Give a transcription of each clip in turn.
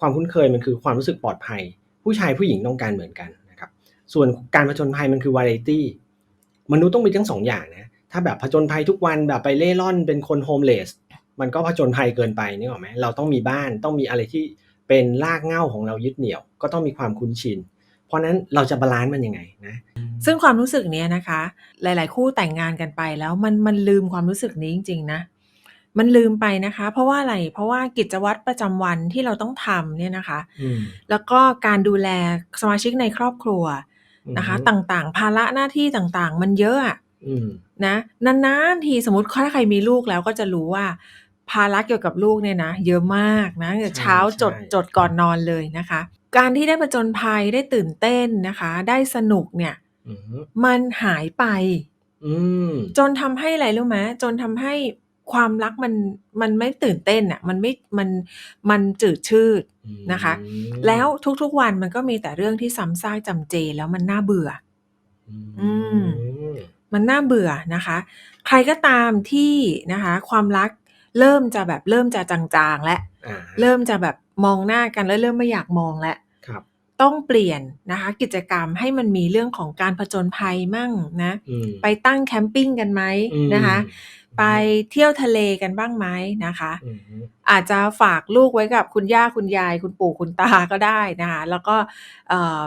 ความคุ้นเคยมันคือความรู้สึกปลอดภัย ผู้ชายผู้หญิงต้องการเหมือนกันนะครับส่วนการผจญภัยมันคือวาไรตี้มนุษย์ต้องมีทั้งสองอย่างนะถ้าแบบผจญภัยทุกวันแบบไปเล่ร่อนเป็นคนโฮมเลสมันก็ผจญภัยเกินไปนึกออไหมเราต้องมีบ้านต้องมีอะไรที่เป็นรากเหง้าของเรายึดเหนี่ยว ก็ต้องมีความคุ้นชิน เพราะนั้นเราจะบาลานซ์มันยังไงนะซึ่งความรู้สึกเนี้ยนะคะ หลาย ๆ คู่แต่งงานกันไปแล้วมันมันลืมความรู้สึกนี้จริง ๆ นะ มันลืมไปนะคะ เพราะว่าอะไร เพราะว่ากิจวัตรประจำวันที่เราต้องทำเนี่ยนะคะ อืม แล้วก็การดูแลสมาชิกในครอบครัวนะคะอือฮึต่าง ๆ ภาระหน้าที่ต่าง ๆ มันเยอะอะอืม นะ นาน ๆ ที สมมติถ้าใครมีลูกแล้วก็จะรู้ว่า ภาระเกี่ยวกับลูกเนี่ยนะเยอะมากนะ ตั้งแต่ใช่เช้าจดใช่จดก่อนนอนเลยนะคะ การที่ได้ผจญภัย ได้ตื่นเต้นนะคะ ได้สนุกเนี่ย อืมมันหายไป อืม จนทำให้อะไรรู้ไหม จนทำให้ ความรักมันมันไม่ตื่นเต้นอะมันไม่มันมันจืดชืดนะคะ แล้วทุกๆวันมันก็มีแต่เรื่องที่ซ้ำซากจำเจแล้วมันน่าเบื่อ อืมมันน่าเบื่อนะคะ ใครก็ตามที่นะคะ ความรักเริ่มจะแบบเริ่มจะจางๆ และอ่าเริ่มจะแบบมองหน้ากันแล้วเริ่มไม่อยากมองแล้วครับต้องเปลี่ยนนะคะ กิจกรรมให้มันมีเรื่องของการผจญภัยมั่งนะอืมไปตั้งแคมปิ้งกันไหมอืมนะคะ ไปเที่ยวทะเลกันบ้างไหมนะคะ อืมอาจจะฝากลูกไว้กับคุณย่า คุณยาย คุณปู่ คุณตา ก็ได้นะคะ แล้วก็ เอ่อ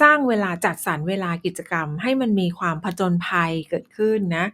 สร้างเวลา จัดสรรเวลากิจกรรมให้มันมีความผจญภัยเกิดขึ้นนะ